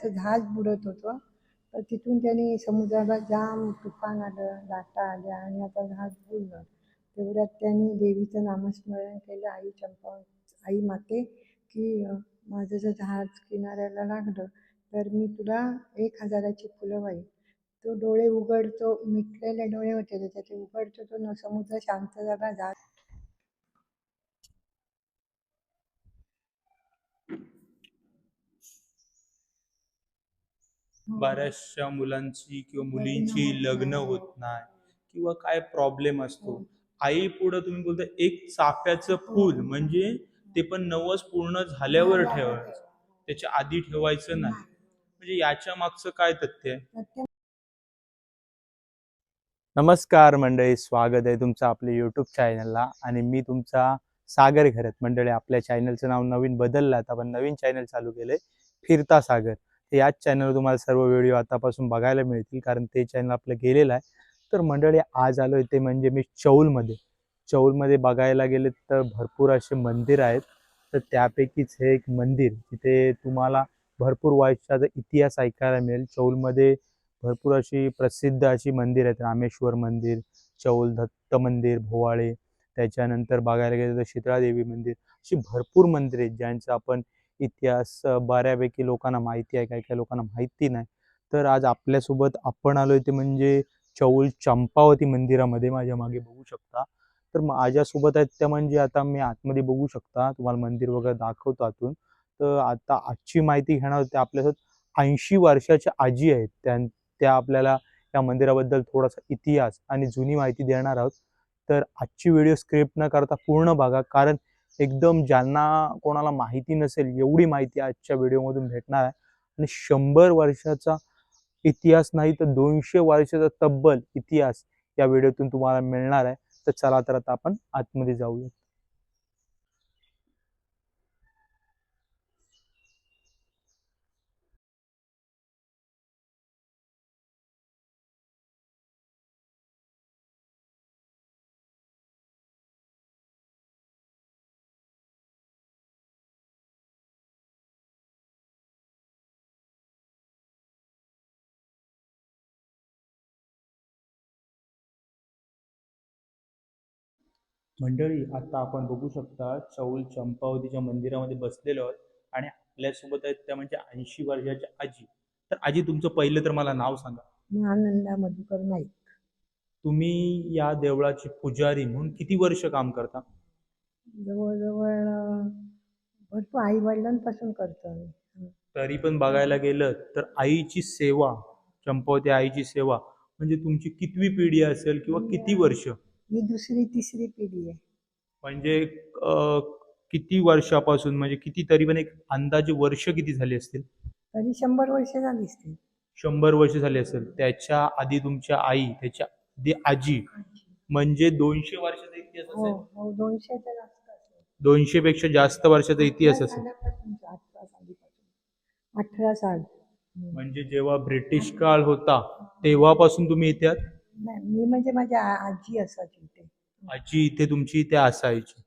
त्याचं जहाज बुडत होतं. तर तिथून त्यांनी समुद्राला जाम तुफान आलं लाटा आल्या आणि आता जहाज बुडलं. तेवढ्यात त्यांनी देवीचं नामस्मरण केलं. आई चंपा आई माते की माझं जर जहाज किनाऱ्याला लागलं तर मी तुला एक हजाराची फुलं वाई तो डोळे उघडतो मिटलेले डोळे होते. त्याचे उघडतो तो न समुद्र शांत झाला जात बऱ्याचशा मुलांची किंवा मुलींची लग्न होत नाही किंवा काय प्रॉब्लेम असतो. आई पुढं तुम्ही बोलता एक चाफ्याचं फूल म्हणजे ते पण नवस पूर्ण झाल्यावर ठेवायचं. त्याच्या आधी ठेवायचं नाही. म्हणजे याच्या मागचं काय तथ्य? आहे नमस्कार मंडळी स्वागत आहे तुमचं आपल्या युट्यूब चॅनलला आणि मी तुमचा सागर घरत. मंडळी आपल्या चॅनलचं नाव नवीन बदललं. आता आपण नवीन चॅनल चालू केलंय फिरता सागर. तर याच चॅनलवर तुम्हाला सर्व व्हिडिओ आतापासून बघायला मिळतील कारण ते चॅनल आपलं गेलेलं आहे. तर मंडळी आज आलो ते म्हणजे मी चौलमध्ये. चौलमध्ये बघायला गेले तर भरपूर असे मंदिर आहेत. तर त्यापैकीच हे एक मंदिर तिथे तुम्हाला भरपूर वर्षाचा इतिहास ऐकायला मिळेल. चौलमध्ये भरपूर अशी प्रसिद्ध अशी मंदिर आहेत. रामेश्वर मंदिर चौल दत्त मंदिर भोवाळे. त्याच्यानंतर बघायला गेलं तर शीतळादेवी मंदिर. अशी भरपूर मंदिरे आहेत ज्यांचं आपण इतिहास बऱ्यापैकी लोकांना माहिती आहे काही काही लोकांना माहिती नाही. तर आज आपल्यासोबत आपण आलो ते म्हणजे चौल चंपावती मंदिरामध्ये माझ्या मागे बघू शकता. तर माझ्यासोबत आहेत त्या म्हणजे आता मी आतमध्ये बघू शकता तुम्हाला मंदिर वगैरे दाखवतो आतून. तर आता आजची माहिती घेणार होते आपल्यासोबत ऐंशी वर्षाच्या आजी आहेत. त्या त्या आपल्याला या मंदिराबद्दल थोडासा इतिहास आणि जुनी माहिती देणार आहोत. तर आजची व्हिडिओ स्क्रिप्ट न करता पूर्ण बघा कारण एकदम ज्यांना कोणाला माहिती नसेल एवढी माहिती आजच्या व्हिडिओमधून भेटणार आहे. आणि शंभर वर्षाचा इतिहास नाही तर दोनशे वर्षाचा तब्बल इतिहास या व्हिडिओतून तुम्हाला मिळणार आहे. तर चला तर आता आपण आतमध्ये जाऊया मंडळी आता आपण बघू शकता चौल चंपावतीच्या मंदिरामध्ये बसलेलो आहोत आणि आपल्यासोबत आहेत त्या म्हणजे ऐंशी वर्षाच्या आजी. तर आजी तुमचं पहिलं तर मला नाव सांगा. मी आनंदा मधुकर नाईक. तुम्ही या देवळाचे पुजारी म्हणून किती वर्ष काम करता? जवळजवळ भरपूर आई वडिलांपासून करतो आम्ही. तरी पण बघायला गेलं तर आईची सेवा चंपावती आईची सेवा म्हणजे तुमची कितवी पिढी असेल किंवा किती वर्ष? ही दुसरी तिसरी पिढी आहे. म्हणजे अं, किती वर्षापासून म्हणजे किती तरी पण एक अंदाजे वर्ष किती झाली असतील? तरी शंभर वर्ष झालीच ती शंभर वर्ष झाली असेल. त्याच्या आधी तुमच्या आई त्याच्या आधी आजी म्हणजे दोनशे वर्षाचा इतिहास हो असेल. हो दोनशेच्या जास्त असेल. दोनशे पेक्षा जास्त वर्षाचा इतिहास असेल. अठरा सालीपासून अठरा साल. म्हणजे जेव्हा ब्रिटिश काळ होता तेव्हापासून तुम्ही इथे आहात? नाही मी म्हणजे माझी आ- आजी असायची इथे. आजी इथे तुमची इथे असायची.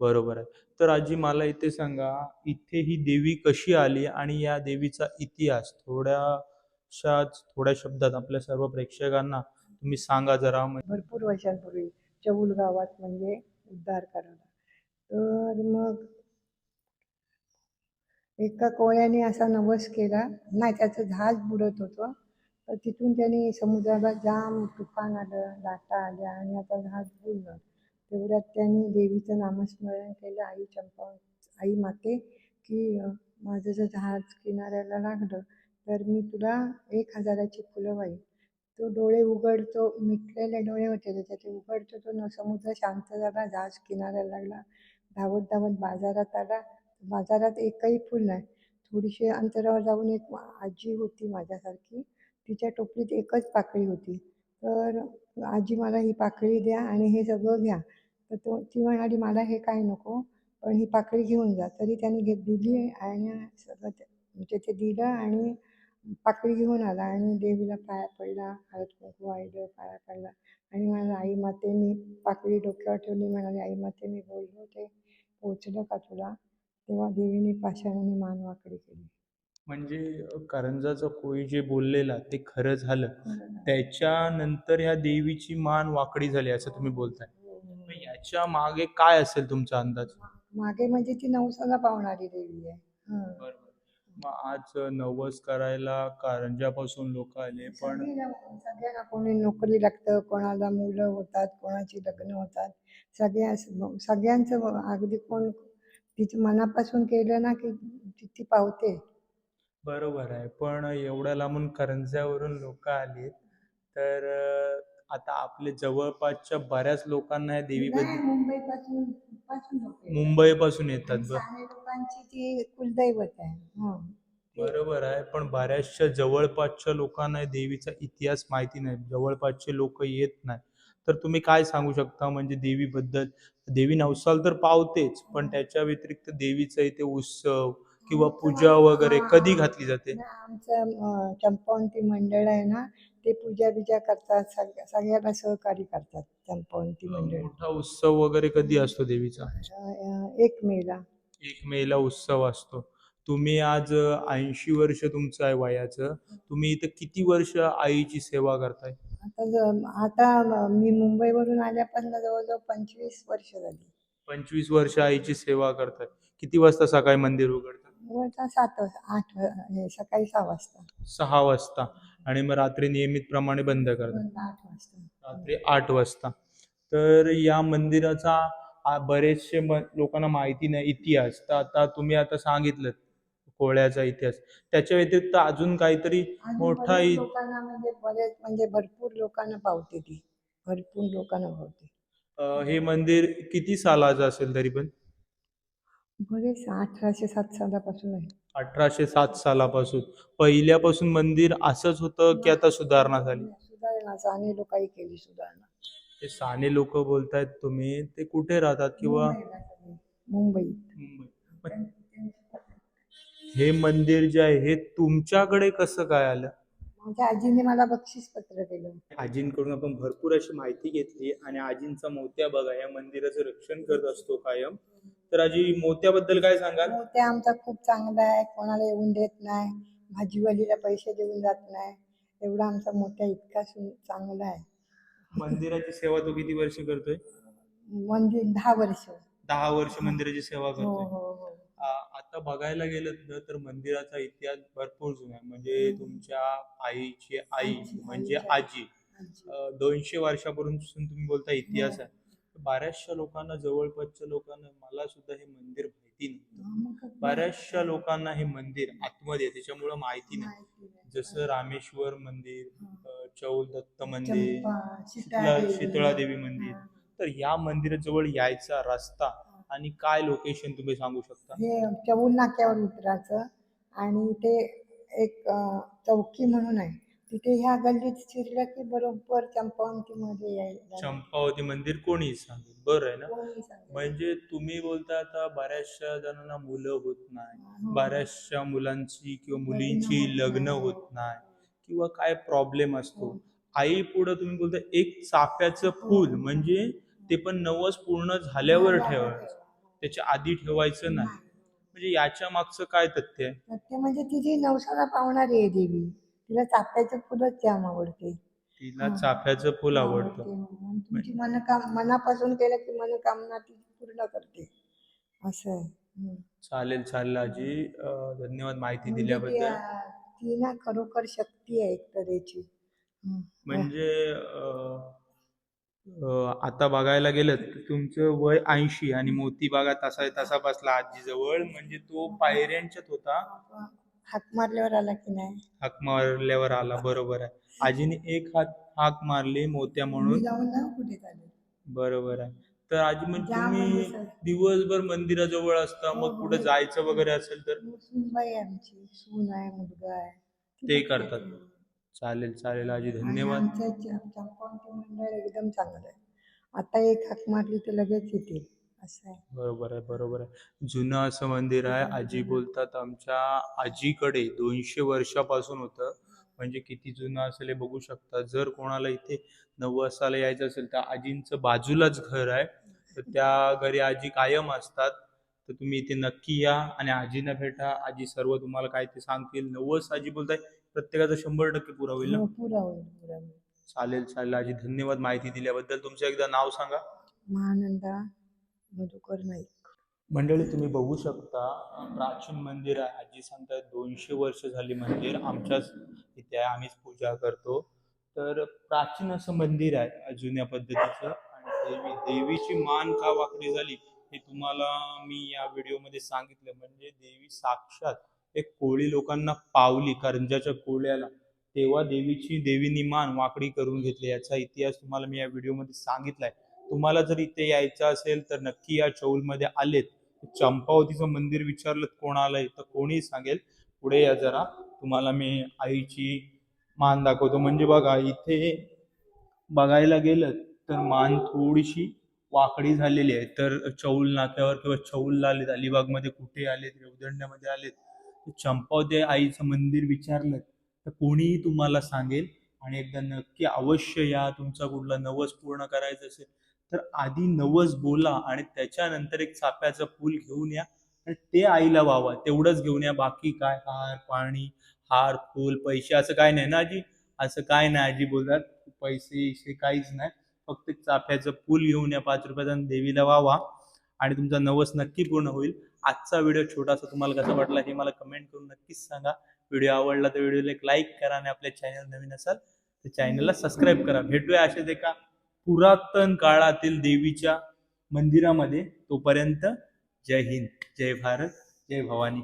बरोबर आहे. तर आजी मला इथे सांगा इथे ही देवी कशी आली आणि या देवीचा इतिहास? थोड्याशा थोड्या शब्दात आपल्या सर्व प्रेक्षकांना तुम्ही सांगा जरा. म्हणजे भरपूर वर्षांपूर्वी चौल गावात म्हणजे उद्धार करायला. तर मग एका कोळ्याने असा नवस केला. नाही त्याचं जहाज बुडत होतं. तर तिथून त्यांनी समुद्राला जाम तुफान आलं लाटा आल्या आणि आता जहाज बुडलं. तेवढ्यात त्यांनी देवीचं नामस्मरण केलं. आई चंपा आई माते की माझं जर जहाज किनाऱ्याला लागलं तर मी तुला एक हजाराची फुलं वाई तो डोळे उघडतो मिटलेले डोळे होते. त्याचे उघडतो तो न समुद्र शांत झाला जहाज किनाऱ्याला लागला. धावत धावत बाजारात आला. बाजारात एकही फुल नाही. थोडीशी अंतरावर जाऊन एक आजी होती माझ्यासारखी. तिच्या टोपलीत एकच पाकळी होती. तर आजी मला ही पाकळी द्या आणि हे सगळं घ्या. तर तो ती म्हणाली मला हे काय नको पण ही पाकळी घेऊन जा. तरी त्यांनी घे दिली आणि सगळं म्हणजे ते दिलं आणि पाकळी घेऊन आला आणि देवीला पाया पडला हळद कुंकू वाहिलं पाया पडला. आणि म्हणाला आई माते मी पाकळी डोक्यावर ठेवली. म्हणाली आई माते मी बोललो ते पोचलं का तुला? तेव्हा देवीने पाषाणाने मान वाकडी केली. म्हणजे करंजाचा कोळी जे बोललेला ते खरं झालं. त्याच्यानंतर ह्या देवीची मान वाकडी झाली असं तुम्ही बोलताय. मग याच्या मागे काय असेल तुमचा अंदाज? मागे म्हणजे ती नवसाला पावणारी देवी आहे. हं. मग आज नवस करायला कारंजापासून लोक आले पण सगळ्यांना कोणी नोकरी लागतं. कोणाला मुलं होतात कोणाची लग्न होतात. सगळ्या सगळ्यांचं अगदी कोण तिच्या मनापासून केलं ना की ती ती पावते. बरोबर आहे. पण एवढ्या लांबून करंज्यावरून लोक आली तर अं, आता आपले जवळपासच्या बऱ्याच लोकांना या नाही, देवीबद्दल मुंबईपासून पासून लोक येतात. मुंबईपासून येतात आणि साने लोकांची ती कुलदैवत आहे हं. बरोबर आहे पण बऱ्याचशा जवळपासच्या लोकांना या देवीचा इतिहास माहिती नाही जवळपासचे लोक येत नाही. तर तुम्ही काय सांगू शकता म्हणजे देवीबद्दल? देवी नवसाल तर पावतेच पण त्याच्या व्यतिरिक्त देवीचा इथे उत्सव किंवा पूजा वगैरे कधी घातली जाते? आमचं चंपावंती मंडळ आहे ना ते पूजा बिजा करतात सग- सगळ्याला सहकार्य करतात चंपावंती मंडळ. मोठा उत्सव वगैरे कधी असतो देवीचा? अं, एक मेला. एक मेला उत्सव असतो. तुम्ही आज ऐंशी वर्ष तुमचं आहे वयाचं. तुम्ही इथं किती वर्ष आईची सेवा करताय? आता ज- आता मी मुंबईवरून आल्यापासून जवळजवळ पंचवीस वर्ष झाली. पंचवीस वर्ष आईची सेवा करताय. किती वाजता सकाळी मंदिर उघडतं व आता सात वाजता आठ वा- हे सकाळी सहा वाजता. सहा वाजता. आणि मग रात्री नियमित प्रमाणे बंद करतात. बंद आठ वाजता. रात्री आठ वाजता. तर या मंदिराचा आ- म लोकांना माहिती नाही इतिहास. तर आता तुम्ही आता सांगितलं कोळ्याचा इतिहास. त्याच्या व्यतिरिक्त अजून काहीतरी आणि मोठा इ- लोकांना म्हणजे बरेच म्हणजे भरपूर लोकांना पावते ती. भरपूर लोकांना पावते अं, हे मंदिर किती सालाचं असेल तरी पण? बरेच अठराशे सात सालापासून आहे. अठराशे सात सालापासून. पहिल्यापासून मंदिर असंच होतं की आता सुधारणा झाली? सुधारणा. साने लोकांनी केली सुधारणा. ते साने लोक बोलतायत तुम्ही ते कुठे राहतात किंवा? मुंबई हे मंदिर जे आहे हे तुमच्याकडे कसं काय आलं? माझ्या आजीने मला बक्षीस पत्र केलं आजींकडून आपण भरपूर अशी माहिती घेतली आणि आजींचा मोत्या बघा या मंदिराचं रक्षण करत असतो कायम. तर आजी मोत्याबद्दल काय सांगाल? मोत्या आमचा खूप चांगला आहे. कोणाला येऊन देत नाही. भाजीवालीला पैसे देऊन जात नाही. एवढा आमचा मोठ्या इतका सु- चांगला आहे. मंदिराची सेवा तो किती वर्ष करतोय? म्हणजे दहा वर्ष. हो दहा वर्ष मंदिराची सेवा हो करतोय. हो आ- आता बघायला गेलं ना तर मंदिराचा इतिहास भरपूर जुना आहे. म्हणजे तुमच्या आईची आई म्हणजे आजी आजी. अ, दोनशे वर्षापासून तुम्ही बोलता इतिहास हो. आहे. बऱ्याचशा लोकांना जवळपासच्या लोकांना मला सुद्धा हे मंदिर माहिती नव्हतं? बऱ्याचशा लोकांना हे मंदिर आतमध्ये त्याच्यामुळं माहिती नाही. जसं रामेश्वर मंदिर चौल दत्त मंदिर. शीतळा देवी मंदिर. तर या मंदिराजवळ यायचा रस्ता आणि काय लोकेशन तुम्ही सांगू शकता हे चौल नाक्यावर उतरायचं आणि ते एक चौकी म्हणून आहे तिथे ह्या गल्लीत शिरलं की बरोबर चंपावंतीमध्ये यायला चंपावती मंदिर कोणी सांगेल. बरं आहे ना? कोणी सांगेल. म्हणजे तुम्ही बोलता आता बऱ्याचशा जणांना मुलं होत नाही. हो. बऱ्याचशा मुलांची किंवा मुलींची लग्न. होत नाही. किंवा काय प्रॉब्लेम असतो. हो. आई पुढं तुम्ही बोलता एक चाफ्याचं फूल म्हणजे ते पण नवस पूर्ण झाल्यावर ठेवायचं. त्याच्या आधी ठेवायचं नाही. म्हणजे याच्या मागचं काय तथ्य आहे? तर ते म्हणजे तिची नवसाला पावणारी आहे देवी. तिला चाफ्याचं फुलच जाम आवडते. तिला हा. चाफ्याचं फुल आवडतं. म्हणून तुमची मनकाम मनापासून केलं की मनकामना ती पूर्ण करते. असं आहे. हम्म. चालेल चालेल आजी. अं, धन्यवाद माहिती म्हणजे ती, दिल्याबद्दल ती ना खरोखर शक्ती आहे एक तऱ्हेची हम्म. म्हणजे अं, अं, आता बघायला गेलं तर तुमचं वय ऐंशी आणि मोती बागा तसा तसा बसला आजीजवळ. म्हणजे तो पायऱ्यांच्यात होता. हाक मारल्यावर आला की नाही हाक मारल्यावर आला बरोबर आहे आजीने एक हात हाक मारली मोत्या मी म्हणून जाऊन ना कुठे चालेल बरोबर आहे तर आजी म्हणजे तुम्ही म्हणजे सर. दिवसभर मंदिराजवळ असता हो, मग हो. कुठे जायचं वगैरे असेल तर सूनबाई आहे आमची सून आहे मुलगा आहे ते करतात. चालेल चालेल आजी धन्यवाद चंपावती मंडळ एकदम चांगलं आहे आता एक हाक मारली तर लगेच येतील असं आहे. बरोबर आहे बरोबर आहे. जुनं असं मंदिर आहे आजी बोलतात आमच्या आजीकडे दोनशे वर्षापासून होतं. म्हणजे किती जुनं असेल हे बघू शकता. जर कोणाला इथे नवसाला यायचं असेल तर आजींचं बाजूलाच घर आहे. तर त्या घरी आजी कायम असतात. तर तुम्ही इथे नक्की या आणि आजीना भेटा. आजी सर्व तुम्हाला काय ते सांगतील. नवस आजी बोलताय प्रत्येकाचं शंभर टक्के पुरा होईल ना? हो, पुरा होईल पुरा होईल. चालेल चालेल. आजी धन्यवाद माहिती दिल्याबद्दल. तुमचं एकदा नाव सांगा. महानंदा. मधुकर नाईक मंडळी तुम्ही बघू शकता प्राचीन मंदिर आहे. आजी सांगतात दोनशे वर्ष झाली मंदिर. आमच्याच इथे आहे आम्हीच पूजा करतो. तर प्राचीन असं मंदिर आहे जुन्या पद्धतीचं. आणि देवी देवीची मान का वाकडी झाली हे तुम्हाला मी या व्हिडिओमध्ये सांगितलं. म्हणजे देवी साक्षात एक कोळी लोकांना पावली करंजाच्या कोळ्याला. तेव्हा देवीची देवीनी मान वाकडी करून घेतली. याचा इतिहास तुम्हाला मी या व्हिडिओमध्ये सांगितलाय. तुम्हाला जर इथे यायचं असेल तर नक्की या चौलमध्ये आलेत. चंपावतीचं मंदिर विचारलं कोण आलंय तर कोणी सांगेल. पुढे या जरा. तुम्हाला मी आईची मान दाखवतो. म्हणजे बघा इथे बघायला गेलं तर मान थोडीशी वाकडी झालेली आहे. तर चौल नाक्यावर किंवा चौलला आलेत अलिबागमध्ये कुठे आलेत रेवदंड्यामध्ये आलेत. चंपावती आईचं मंदिर विचारलं तर कोणीही तुम्हाला सांगेल. आणि एकदा नक्की अवश्य या. तुमचा कुठला नवस पूर्ण करायचं असेल तर आधी नवस बोला आणि त्याच्यानंतर एक चाप्याचं फूल घेऊन या. आणि ते आईला वावा तेवढंच घेऊन या. बाकी काय? हार पाणी हार फूल पैसे असं काय नाही ना आजी? असं काय नाही आजी बोलतात पैसे इसे काहीच नाही. फक्त चाफ्याचं फूल घेऊन या पाच रुपयाचा देवीला वावा. आणि तुमचा नवस नक्की पूर्ण होईल. आजचा व्हिडिओ छोटासा तुम्हाला कसा वाटला हे मला कमेंट करून नक्कीच सांगा. व्हिडिओ आवडला तर व्हिडिओला एक लाईक करा आणि आपल्या चॅनल नवीन असाल तर चॅनलला सबस्क्राईब करा. भेटूया अशाच एका पुरातन काळातील देवीच्या मंदिरामध्ये तोपर्यंत जय हिंद जय भारत जय भवानी.